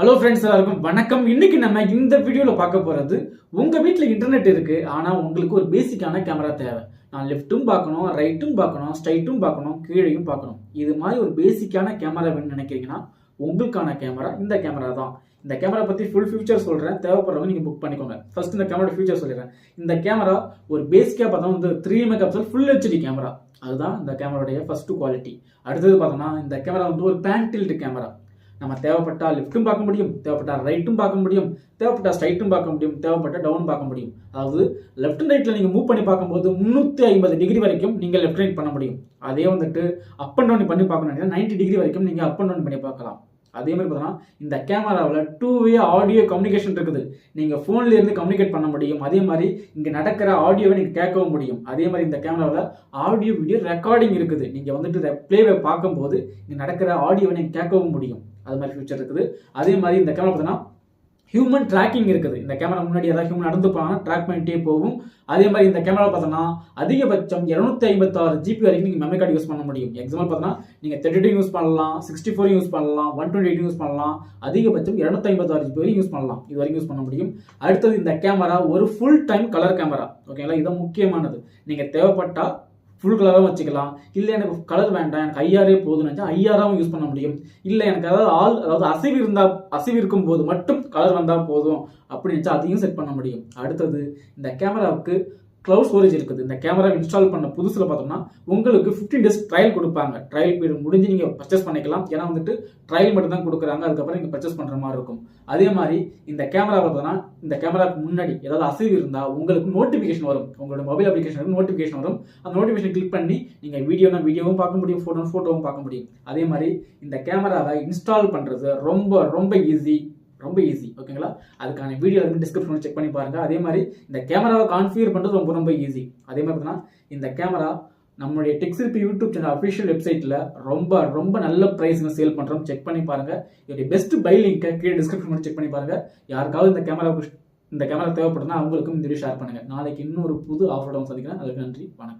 Hello friends எல்லாருக்கும் வணக்கம். இன்னைக்கு நம்ம இந்த வீடியோவில் பார்க்க போகிறது உங்கள் வீட்டில் இன்டர்நெட் இருக்குது ஆனால் உங்களுக்கு ஒரு பேசிக்கான கேமரா தேவை. நான் லெஃப்ட்டும் பார்க்கணும் ரைட்டும் பார்க்கணும் ஸ்ட்ரைட்டும் பார்க்கணும் கீழையும் பார்க்கணும். இது மாதிரி ஒரு பேசிக்கான கேமரா வேணும்னு நினைக்கிறீங்கன்னா உங்களுக்கான கேமரா இந்த கேமரா தான். இந்த கேமரா பற்றி ஃபுல் ஃபியூச்சர் சொல்கிறேன் தேவைப்படுறவங்க நீங்கள் புக் பண்ணிக்கோங்க. ஃபர்ஸ்ட் இந்த கேமரா ஃபியூச்சர் சொல்லிடுறேன். இந்த கேமரா ஒரு பேசிக்காக பார்த்தா வந்து three mega pixel full HD camera அதுதான் இந்த கேமராவுடைய ஃபர்ஸ்ட் குவாலிட்டி அடுத்தது பார்த்தோம்னா இந்த கேமரா வந்து ஒரு பேன் கேமரா நம்ம தேவைப்பட்டா லெஃப்ட்டும் பார்க்க முடியும் தேவைப்பட்டால் ரைட்டும் பார்க்க முடியும் தேவைப்பட்டா ஸ்ட்ரைட்டும் பார்க்க முடியும் தேவைப்பட்டால் டவுன் பார்க்க முடியும். அதாவது லெஃப்ட் அண்ட் ரைட்டில் நீங்கள் மூவ் பண்ணி பார்க்கும்போது முந்நூற்றி ஐம்பது டிகிரி வரைக்கும் நீங்கள் லெஃப்ட் ரைட் பண்ண முடியும். அதே வந்துட்டு அப் அண்ட் டவுன் பண்ணி பார்க்கணும் நைன்டி டிகிரி வரைக்கும் நீங்கள் அப் அண்ட் டவுன் பண்ணி பார்க்கலாம். அதே மாதிரி பார்த்தோன்னா இந்த கேமராவில் டூ வே ஆடியோ கம்யூனிகேஷன் இருக்குது நீங்கள் ஃபோன்லேருந்து கம்யூனிகேட் பண்ண முடியும். அதே மாதிரி இங்கே நடக்கிற ஆடியோவை நீங்கள் கேட்கவும் முடியும். அதே மாதிரி இந்த கேமராவில் ஆடியோ வீடியோ ரெக்கார்டிங் இருக்குது. நீங்கள் வந்துட்டு ப்ளேவை பார்க்கும்போது இங்கே நடக்கிற ஆடியோவை நீங்கள் கேட்கவும் முடியும். அது மாதிரி ஃபியூச்சர் இருக்குது. அதே மாதிரி இந்த கேமரா பார்த்தீங்கன்னா ஹியூமன் ட்ராக்கிங் இருக்குது. இந்த கேமரா முன்னாடி ஏதாவது ஹியூமன் நடந்து போனாங்கன்னா ட்ராக் பண்ணிட்டே போகும். அதே மாதிரி இந்த கேமரா பார்த்தோன்னா அதிகபட்சம் இரநூத்தி ஐம்பத்தாறு ஜிபி வரைக்கும் நீங்கள் மெமரி கார்டு யூஸ் பண்ண முடியும். எக்ஸாம்பிள் பார்த்தோன்னா நீங்கள் தேர்ட்டி டூ யூஸ் பண்ணலாம் சிக்ஸ்டி ஃபோர் யூஸ் பண்ணலாம் ஒன் டுவெண்ட்டி எயிட் யூஸ் பண்ணலாம். அதிகபட்சம் இரநூத்தி ஐம்பத்தாறு ஜிபி வரைக்கும் யூஸ் பண்ணலாம். இது வரைக்கும் யூஸ் பண்ண முடியும். அடுத்தது இந்த கேமரா ஒரு ஃபுல் டைம் கலர் கேமரா ஓகேங்களா இது முக்கியமானது. நீங்கள் தேவைப்பட்டால் ஃபுல் கலராகவும் வச்சுக்கலாம். இல்லை எனக்கு கலர் வேண்டாம் எனக்கு ஐஆரே போதும்னு நினச்சா ஐஆராகவும் யூஸ் பண்ண முடியும். இல்லை எனக்கு அதாவது ஆள் அதாவது அசைவு இருந்தால் அசைவு இருக்கும் போது மட்டும் கலர் வந்தால் போதும். அப்படின்னு வச்சா அதையும் செட் பண்ண முடியும். அடுத்தது இந்த கேமராவுக்கு க்ளவுட் ஸ்டோரேஜ் இருக்குது. இந்த கேமரா இன்ஸ்டால் பண்ண புதுசில் பார்த்தோம்னா உங்களுக்கு ஃபிஃப்டீன் டேஸ் ட்ரையல் கொடுப்பாங்க. ட்ரையல் பீரியட் முடிஞ்சு நீங்கள் பர்ச்சேஸ் பண்ணிக்கலாம். ஏன்னா வந்துட்டு ட்ரையல் மட்டும் தான் கொடுக்குறாங்க. அதுக்கப்புறம் நீங்கள் பர்ச்சேஸ் பண்ணுற மாதிரி இருக்கும். அதே மாதிரி இந்த கேமரா பார்த்தோம்னா இந்த கேமராக்கு முன்னாடி ஏதாவது அசைவு இருந்தால் உங்களுக்கு நோட்டிஃபிகேஷன் வரும். உங்களோட மொபைல் அப்ளிகேஷன் நோட்டிஃபிகேஷன் வரும். அந்த நோட்டிஃபிகேஷன் கிளிக் பண்ணி நீங்கள் வீடியோனா வீடியோவும் பார்க்க முடியும். ஃபோட்டோ ஃபோட்டோவும் பார்க்க முடியும். அதே மாதிரி இந்த கேமராவை இன்ஸ்டால் பண்ணுறது ரொம்ப ரொம்ப ஈஸி ரொம்ப ஈஸி ஓகேங்களா அதுக்கான வீடியோ வந்து டிஸ்கிரிப்ஷன் செக் பண்ணி பாருங்கள் அதே மாதிரி இந்த கேமராவை கான்ஃபிகர் பண்ணுறது ரொம்ப ரொம்ப ஈஸி அதே மாதிரி பார்த்தீங்கன்னா இந்த கேமரா நம்மளுடைய டெக்ஸிபி யூடியூப் சேனல் அஃபிஷியல் வெப்சைட்டில் ரொம்ப ரொம்ப நல்ல ப்ரைஸ்ங்க சேல் பண்ணுறோம் செக் பண்ணி பாருங்கள் இதோடைய பெஸ்ட் பை லிங்கை கீழே டிஸ்கிரிப்ஷன் செக் பண்ணி பாருங்கள் யாருக்காவது இந்த கேமராவுக்கு இந்த கேமரா தேவைப்படுதுன்னா அவங்களுக்கும் இந்த வீடியோ ஷேர் பண்ணுங்க. நாளைக்கு இன்னொரு புது ஆஃபர் சந்திக்கிறேன். அதுக்கு நன்றி வணக்கம்.